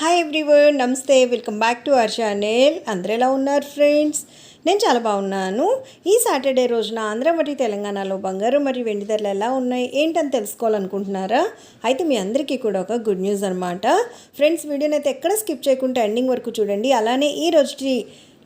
Hi everyone నమస్తే welcome back to our channel అందరూ ఎలా ఉన్నారు ఫ్రెండ్స్ నేను చాలా బాగున్నాను. ఈ సాటర్డే రోజున ఆంధ్ర మరియు తెలంగాణలో బంగారం మరియు వెండి ధరలు ఎలా ఉన్నాయి ఏంటని తెలుసుకోవాలనుకుంటున్నారా? అయితే మీ అందరికీ కూడా ఒక గుడ్ న్యూస్ అనమాట ఫ్రెండ్స్ వీడియోని అయితే ఎక్కడ స్కిప్ చేయకుండా ఎండింగ్ వరకు చూడండి. అలానే ఈ రోజు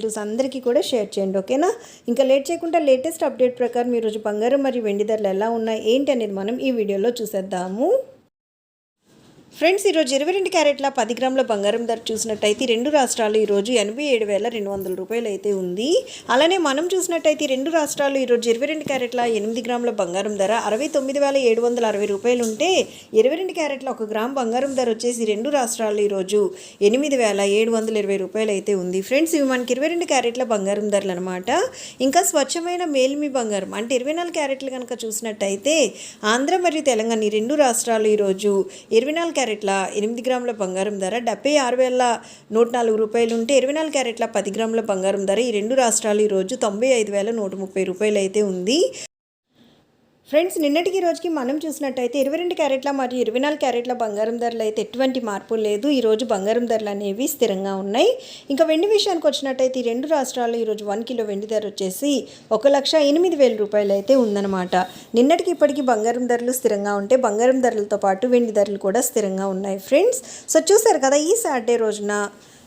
రిలేటివ్స్ అందరికీ కూడా షేర్ చేయండి ఓకేనా ఇంకా లేట్ చేయకుండా లేటెస్ట్ అప్డేట్ ప్రకారం ఈరోజు బంగారం మరియు వెండి ధరలు ఎలా ఉన్నాయి ఏంటి అనేది మనం ఈ వీడియోలో చూసేద్దాము. ఫ్రెండ్స్ ఈరోజు ఇరవై రెండు క్యారెట్ల పది గ్రాముల బంగారం ధర చూసినట్టయితే రెండు రాష్ట్రాలు ఈరోజు ఎనభై ఏడు వేల రెండు వందల రూపాయలు అయితే ఉంది. అలానే మనం చూసినట్టయితే రెండు రాష్ట్రాలు ఈరోజు ఇరవై రెండు క్యారెట్ల ఎనిమిది గ్రాముల బంగారం ధర అరవై తొమ్మిది వేల ఏడు వందల అరవై రూపాయలు ఉంటే ఇరవై రెండు క్యారెట్ల ఒక గ్రామ్ బంగారం ధర వచ్చేసి రెండు రాష్ట్రాలు ఈరోజు ఎనిమిది వేల ఏడు వందల ఇరవై రూపాయలు అయితే ఉంది. ఫ్రెండ్స్ ఇవి మనకి ఇరవై రెండు క్యారెట్ల బంగారం ధరలు అనమాట ఇంకా స్వచ్ఛమైన మేల్మి బంగారం అంటే ఇరవై నాలుగు క్యారెట్లు కనుక చూసినట్టయితే ఆంధ్ర మరియు తెలంగాణ ఈ రెండు రాష్ట్రాలు ఈరోజు ఇరవై నాలుగు క్యారెట్ల ఎనిమిది గ్రాముల బంగారం ధర డెబ్బై ఆరు వేల నూట నాలుగు రూపాయలు ఉంటే ఇరవై నాలుగు క్యారెట్ల పది గ్రాముల బంగారం ధర ఈ రెండు రాష్ట్రాలు ఈరోజు తొంభై ఐదు వేల నూట ముప్పై రూపాయలు అయితే ఉంది. ఫ్రెండ్స్ నిన్నటికి రోజుకి మనం చూసినట్టయితే ఇరవై రెండు క్యారెట్ల మరియు ఇరవై నాలుగు క్యారెట్ల బంగారం ధరలు అయితే ఎటువంటి మార్పు లేదు. ఈరోజు బంగారం ధరలు అనేవి స్థిరంగా ఉన్నాయి. ఇంకా వెండి విషయానికి వచ్చినట్టయితే ఈ రెండు రాష్ట్రాల్లో ఈరోజు వన్ కిలో వెండి ధర వచ్చేసి ఒక లక్ష ఎనిమిది వేల రూపాయలు అయితే ఉందన్నమాట. నిన్నటికి ఇప్పటికీ బంగారం ధరలు స్థిరంగా ఉంటే బంగారం ధరలతో పాటు వెండి ధరలు కూడా స్థిరంగా ఉన్నాయి ఫ్రెండ్స్. సో చూసారు కదా ఈ సాటర్డే రోజున